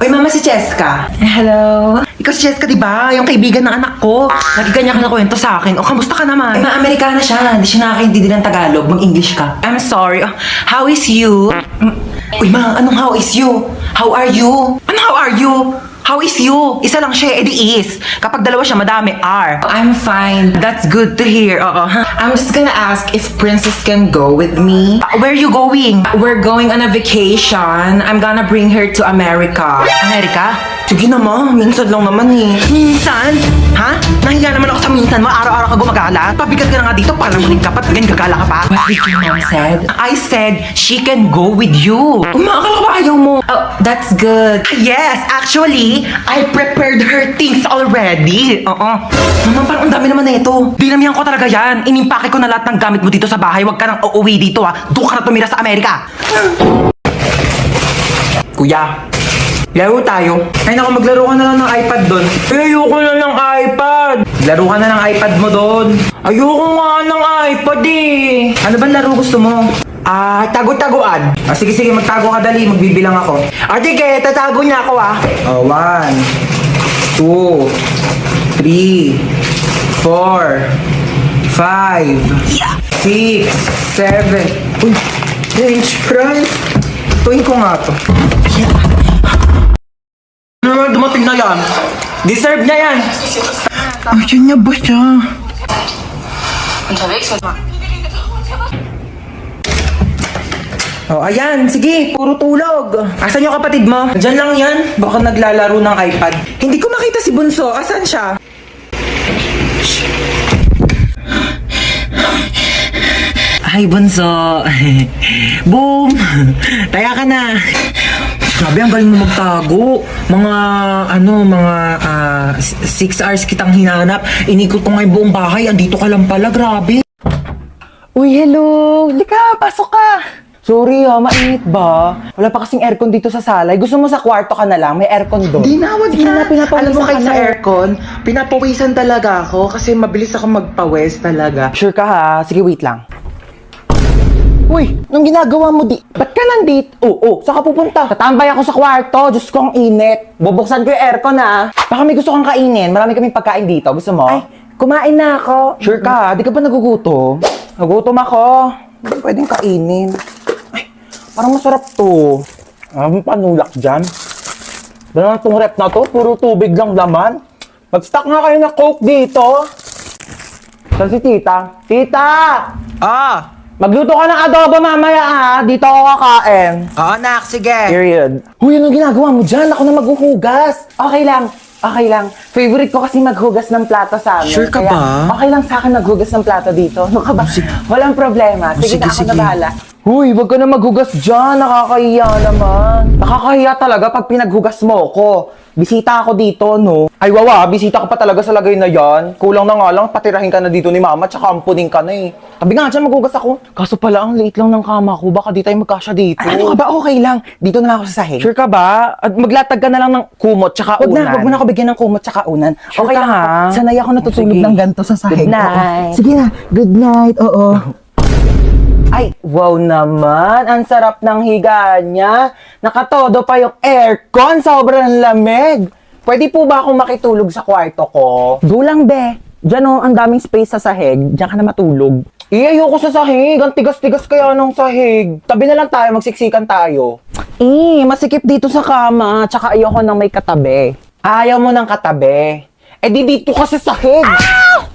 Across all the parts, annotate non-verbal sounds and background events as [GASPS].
Oy, mama si Cheska. Hello? Ikaw si Cheska, di ba? Yung kaibigan ng anak ko. Lagi kanya ka nakwento sa akin. O, kamusta ka naman? Ay, ma-Amerikana siya. Hindi siya nakakaintindi ng Tagalog. Mag-English ka. I'm sorry. Oh, how is you? Uy, ma, anong how is you? How are you? Ano, how are you? How is you? Isa lang siya, edi is. Kapag dalawa siya, madami, are. I'm fine. That's good to hear. Oo. I'm just gonna ask if Princess can go with me. Where are you going? We're going on a vacation. I'm gonna bring her to America. Amerika? Sige na, ma. Minsan lang naman eh. Minsan? Ha? Nahiya naman ako sa minsan mo. Araw-araw ka gumagala. Pabigat ka na nga dito. Palamunin ka pa. Ganyan gagala ka pa. What did your mom said? I said, she can go with you. Umakal ka ba ayaw mo? Oh, that's good. Yes, actually, I prepared her things already. Oo. Mama, parang ang dami naman na ito. Dinamihan ko talaga yan. Inimpake ko na lahat ng gamit mo dito sa bahay. Huwag ka nang uuwi dito ha. Doon ka na tumira sa Amerika. [GASPS] Kuya, laro tayo. Ay naku, maglaro ka na lang ng iPad doon. Ay, ayoko na ng iPad. Laro ka na ng iPad mo doon. Ayoko nga ng iPad eh. Ano ba laro gusto mo? Ah, tago-taguan. Ah, sige, sige, magtago ka dali. Magbibilang ako. Ah, sige, tatago niya ako ah. Oh, one, two, three, four, five, six, seven. Uy, French fries. Tuwing ko nga to. Ano naman dumating na yan? Deserve niya yan! Ayun niya ba siya? Oh, ayan, sige, puro tulog. Asan yung kapatid mo? Diyan lang yan. Baka naglalaro ng iPad. Hindi ko makita si Bunso. Asan siya? Ay, bunso. [LAUGHS] Boom! [LAUGHS] Taya ka na. Grabe, ang galing mo magtago. Mga, ano, mga ah, s- six hours kitang hinanap. Inikot ko nga yung buong bahay. Andito ka lang pala. Grabe. Uy, hello! Lika, pasok ka! Sorry ah, mainit ba? Wala pa kasing aircon dito sa salay. Gusto mo sa kwarto ka na lang? May aircon doon. Di na, wag Sige na. Alam mo ka kahit sa aircon, pinapawisan talaga ako kasi mabilis ako magpawis talaga. Sure ka ha? Sige, wait lang. Uy, nung ginagawa mo di... Ba't ka nandito? Oo, oh, saan ka pupunta? Tatambay ako sa kwarto. Diyos ko, ang init. Bubuksan ko yung aircon ha. Baka may gusto kang kainin. Marami kaming pagkain dito. Gusto mo? Ay, kumain na ako. Sure ka? Di ka ba nagugutom? Nagutom ako. Hindi pwedeng kainin. Ay, parang masarap to. Ah, panulak dyan. Ba naman itong rep na to? Puro tubig lang laman. Mag-stock nga kayo ng coke dito. Saan si tita? Tita! Ah! Magluto ka ng adobo mamaya ha. Dito ako kakain. Oo, nak, sige. Period. Huy, anong ginagawa mo dyan? Ako na maghuhugas. Okay lang. Okay lang. Favorite ko kasi maghugas ng plato sa amin. Sure ka Kaya, ba? Okay lang sa akin maghugas ng plato dito. Ano ka ba? Walang problema. Sige, Sige, na ako sige. na bahala. Huy, wag ka na maghugas dyan. Nakakahiya naman. Nakakahiya talaga pag pinaghugas mo ko. Bisita ako dito, no? Ay, wawa, bisita ka pa talaga sa lagay na yan. Kulang na nga lang, patirahin ka na dito ni mama, tsaka ampunin ka na eh. Sabi nga dyan, maghugas ako. Kaso pala, ang late lang ng kama ko. Baka di tayo magkasya dito. ano ka ba? Okay lang. Dito na lang ako sa sahig. Sure ka ba? At maglatag ka na lang ng kumot tsaka Wag unan. na, wag mo na ako bigyan ng kumot tsaka unan. Sure okay ka, lang ha? ako. Sanay ako natutulog Sige. ng ganito sa sahig. Good Oo. night. Sige na, good night, oo. [LAUGHS] Ay, wow naman. Ang sarap ng higa niya. Nakatodo pa yung aircon. Sobrang lamig. Pwede po ba akong makitulog sa kwarto ko? Dulang be. Diyan o, ang daming space sa sahig. Diyan ka na matulog. Eh, ayoko sa sahig. Ang tigas-tigas kaya ng sahig. Tabi na lang tayo, magsiksikan tayo. Eh, masikip dito sa kama. Tsaka ayoko nang may katabi. Ayaw mo ng katabi. Eh di dito ka sa sahig. Mm,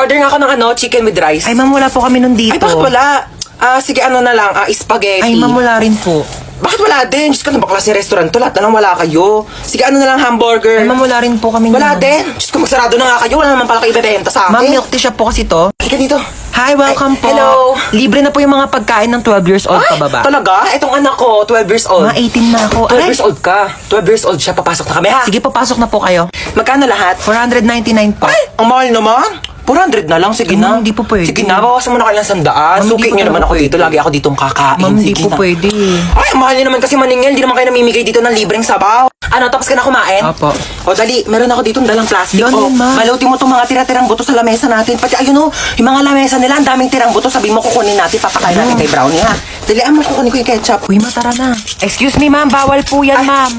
pa-order nga ako ng ano, chicken with rice. Ay, ma'am, wala po kami nun dito. Ay, bakit wala? Ah, sige, ano na lang, ah, spaghetti. Ay, ma'am, wala rin po. Bakit wala din? Diyos ko, ano ba klase restaurant to? Lahat na lang wala kayo. Sige, ano na lang, hamburger. Ay, ma'am, wala rin po kami Wala nun. din. Diyos ko, magsarado na nga kayo. Wala naman pala kayo ibebenta sa akin. Ma'am, milk tea shop po kasi to. Halika dito. Hi, welcome Ay, po. hello. Libre na po yung mga pagkain ng 12 years old Ay, pababa. talaga? Itong anak ko, 12 years old. Mga 18 na ako. 12 Ay, years old ka. 12 years old siya. Papasok na kami, ha? Sige, papasok na po kayo. Magkano lahat? 499 po. Ay, ang mahal naman. 400 na lang, sige na. ma'am, hindi po pwede. Sige na, bawasan mo na kayo ng sandaan. Ma'am, hindi Suki po niyo naman ako dito. Lagi ako ditong kakain. Ma'am, hindi Sige po na. pwede. Ay, ang mahal niyo naman kasi maningil. Hindi naman kayo namimigay dito ng libreng sabaw. Ano, tapos ka na kumain? Opo. O, dali. Meron ako dito dalang plastic. Yun, o, ma'am. maluti mo itong mga tira-tirang buto sa lamesa natin. Pati ayun o, yung mga lamesa nila, ang daming tirang buto. Sabi mo, kukunin natin, papakain natin kay Brownie, ha? Dalian mo kukunin ko yung ketchup. Uy, matara na. Excuse me, ma'am. Bawal po yan, ma'am.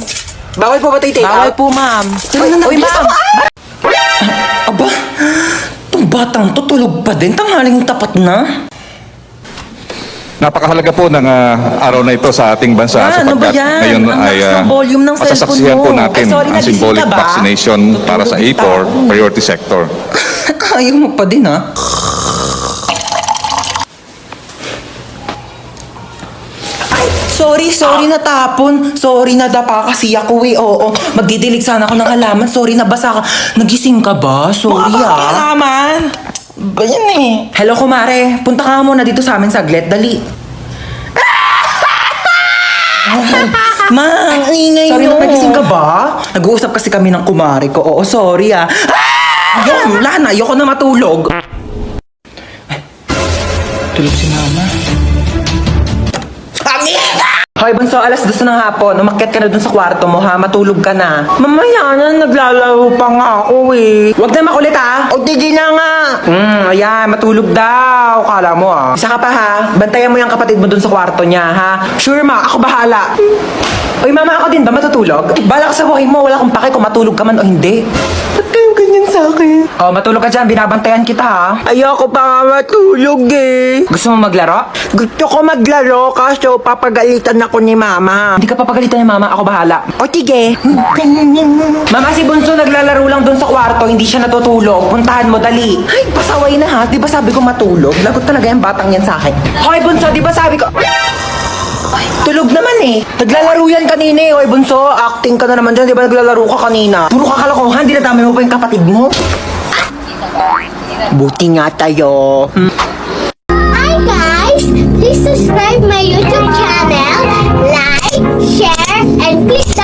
Bawal po ba tayo take Bawal out? po, ma'am. Uy, Uy, ma'am. Batang to tulog pa din. Tanghaling tapat na. Napakahalaga po ng ah, araw na ito sa ating bansa Ah, ano ba sapagkat yan? ngayon Ang ay lakas ah, ng volume ng cellphone masasaksihan mo. po natin Ay, sorry, ang nagising symbolic ka ba? vaccination para sa Tutulog A4 kita. priority sector. [LAUGHS] Ayaw mo pa din, ha? Sorry, sorry natapon. Sorry nadapa kasi ako eh. Oo, magdidilig sana ako ng halaman. Sorry nabasa ka. Nagising ka ba? Sorry ah. halaman? Ba yan eh? Hello, kumare. Punta ka muna dito sa amin saglit. Dali. [LAUGHS] Mang, ingay Sorry, nyo. nagising ka ba? Nag-uusap kasi kami ng kumare ko. Oo, sorry ah. Ah! Yun, wala na. Ayoko na matulog. Tulog si mama. Hoy, Bunso, alas dos ng hapon. Umakyat ka na dun sa kwarto mo, ha? Matulog ka na. Mamaya na, naglalaro pa nga ako, eh. Huwag na makulit, ha? O, tigil na nga. Hmm, ayan, matulog daw. Kala mo, ah. Isa ka pa, ha? Bantayan mo yung kapatid mo dun sa kwarto niya, ha? Sure, ma. Ako bahala. Uy, mama, ako din ba matutulog? Bala ka sa buhay mo. Wala akong pake kung matulog ka man o hindi. Ba't kayong ganyan sa akin? Oh, matulog ka dyan. Binabantayan kita, ha? Ayoko pa nga matulog, eh. Gusto mo maglaro? Gusto ko maglaro kaso papagalitan ako ni mama. Hindi ka papagalitan ni mama, ako bahala. O tige. mama, si Bunso naglalaro lang doon sa kwarto, hindi siya natutulog. Puntahan mo, dali. Ay, pasaway na ha. Di ba sabi ko matulog? Lagot talaga yung batang yan sa akin. Hoy, Bunso, di ba sabi ko... Ay, tulog naman eh. Naglalaro yan kanina eh. Hoy, Bunso, acting ka na naman dyan. Di ba naglalaro ka kanina? Puro ka kalokohan, di nadami mo pa yung kapatid mo. Buti nga tayo. Hi guys! Please subscribe my YouTube channel, share, and click